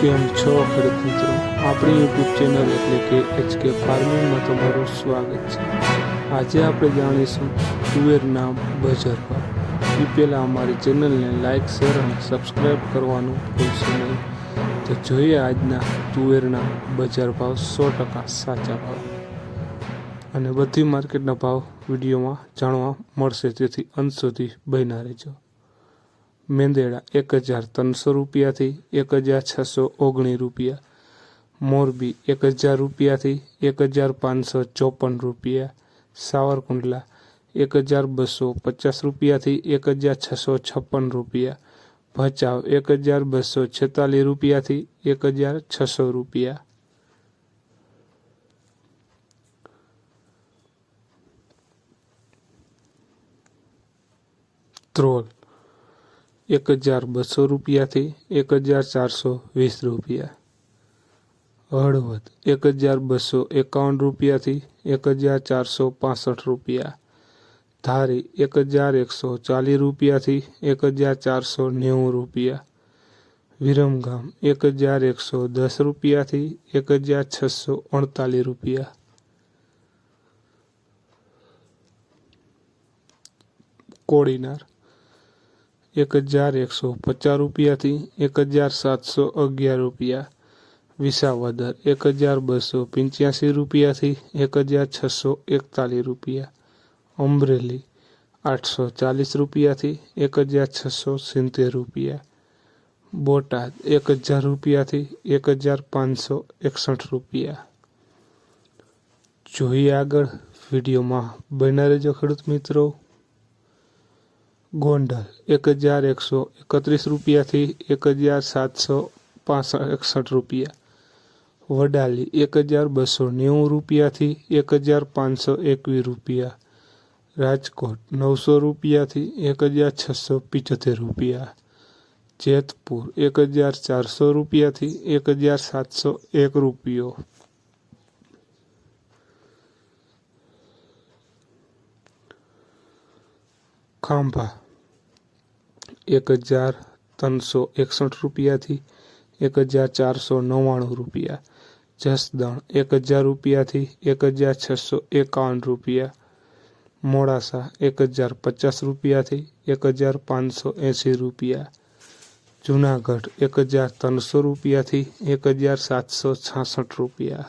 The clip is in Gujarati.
કેમ છો ખેડૂત મિત્રો, આપણી યુટ્યુબ ચેનલ એટલે કે એચકે ફાર્મિંગમાં તમારું સ્વાગત છે. આજે આપણે જાણીશું તુવેરના બજાર ભાવ. એ પહેલાં અમારી ચેનલને લાઇક શેર અને સબસ્ક્રાઈબ કરવાનું ભૂલશો નહીં. તો જોઈએ આજના તુવેરના બજાર ભાવ સો ટકા સાચા ભાવ. અને બધી માર્કેટના ભાવ વિડીયોમાં જાણવા મળશે, તેથી અંત સુધી બન્યા રહેજો. મેંદેડા એક હજાર ત્રણસો રૂપિયાથી એક હજાર છસો ઓગણીસ રૂપિયા. મોરબી એક હજાર રૂપિયાથી એક હજાર પાંચસો ચોપન રૂપિયા. સાવરકુંડલા એક હજાર બસો પચાસ રૂપિયાથી એક હજાર છસો છપ્પન રૂપિયા. ભચાઉ એક હજાર બસો છેતાલીસ રૂપિયાથી એક હજાર છસો રૂપિયા. ત્રોલ એક હજાર બસો રૂપિયાથી એક હજાર ચારસો વીસ રૂપિયા. હળવદ, એક હજાર બસો એકાવન રૂપિયાથી એક હજાર ચારસો પાસઠ રૂપિયા. ધારી, એક હજાર એકસો ચાલીસ રૂપિયાથી એક હજાર ચારસો નેવું રૂપિયા. વિરમગામ, એક હજાર એકસો દસ રૂપિયાથી એક હજાર છસો અડતાલીસ રૂપિયા. કોડીનાર એક હજાર એકસો પચાસ રૂપિયાથી એક હજાર સાતસો અગિયાર રૂપિયા. વિસાવદર, એક હજાર બસો પંચ્યાસી રૂપિયાથી એક હજાર છસો એકતાલીસ રૂપિયા. અમરેલી, આઠસો ચાલીસ રૂપિયાથી એક હજાર છસો સિત્તેર રૂપિયા. બોટાદ, એક હજાર રૂપિયાથી એક હજાર પાંચસો એકસઠ રૂપિયા. જોઈએ આગળ વિડીયોમાં. બન્યા રહેજો ખેડૂત મિત્રો. ગોંડલ, એક હજાર એકસો એકત્રીસ રૂપિયાથી એક હજાર સાતસો પાસઠ એકસઠ રૂપિયા. વડાલી, એક હજાર બસો નેવું રૂપિયાથી એક હજાર પાંચસો એકવીસ રૂપિયા. રાજકોટ, નવસો રૂપિયાથી એક હજાર છસો પિચોતેર રૂપિયા. જેતપુર, એક હજાર ચારસો રૂપિયાથી એક હજાર સાતસો એક રૂપિયો. ખાંભા એક હજાર ત્રણસો એકસઠ રૂપિયાથી એક હજાર ચારસો નવ્વાણું રૂપિયા. જસદણ એક હજાર રૂપિયાથી એક હજાર છસો એકાવન રૂપિયા. મોડાસા એક હજાર પચાસ રૂપિયાથી એક હજાર પાંચસો એંસી રૂપિયા. જુનાગઢ એક હજાર ત્રણસો રૂપિયાથી એક હજાર સાતસો છાસઠ રૂપિયા.